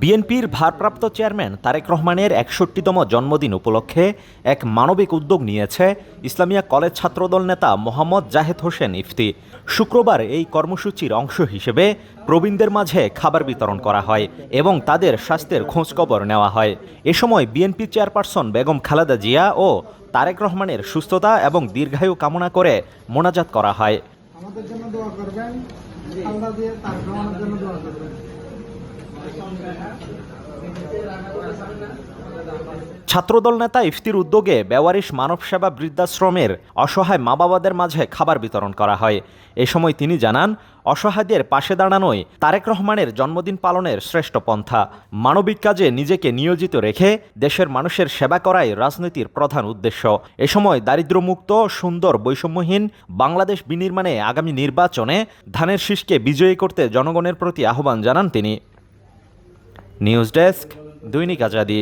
বিএনপির ভারপ্রাপ্ত চেয়ারম্যান তারেক রহমানের একষট্টিতম জন্মদিন উপলক্ষে এক মানবিক উদ্যোগ নিয়েছে ইসলামিয়া কলেজ ছাত্রদল নেতা মোহাম্মদ জাহেদ হোসেন ইফতি। শুক্রবার এই কর্মসূচির অংশ হিসেবে প্রবীণদের মাঝে খাবার বিতরণ করা হয় এবং তাদের স্বাস্থ্যের খোঁজখবর নেওয়া হয়। এ সময় বিএনপি চেয়ারপারসন বেগম খালেদা জিয়া ও তারেক রহমানের সুস্থতা এবং দীর্ঘায়ু কামনা করে মোনাজাত করা হয়। আমাদের জন্য দোয়া করবেন, আল্লাহ দিয়ে তার জন্য দোয়া করবেন। ছাত্রদল নেতা ইফতির উদ্যোগে বেওয়ারিশ মানব সেবা বৃদ্ধাশ্রমের অসহায় মা বাবাদের মাঝে খাবার বিতরণ করা হয়। এ সময় তিনি জানান, অসহায়দের পাশে দাঁড়ানোই তারেক রহমানের জন্মদিন পালনের শ্রেষ্ঠ পন্থা। মানবিক কাজে নিজেকে নিয়োজিত রেখে দেশের মানুষের সেবা করাই রাজনীতির প্রধান উদ্দেশ্য। এ সময় দারিদ্র্যমুক্ত, সুন্দর, বৈষম্যহীন বাংলাদেশ বিনির্মাণে আগামী নির্বাচনে ধানের শীষকে বিজয়ী করতে জনগণের প্রতি আহ্বান জানান তিনি। নিউজ ডেস্ক দৈনিক আজাদি।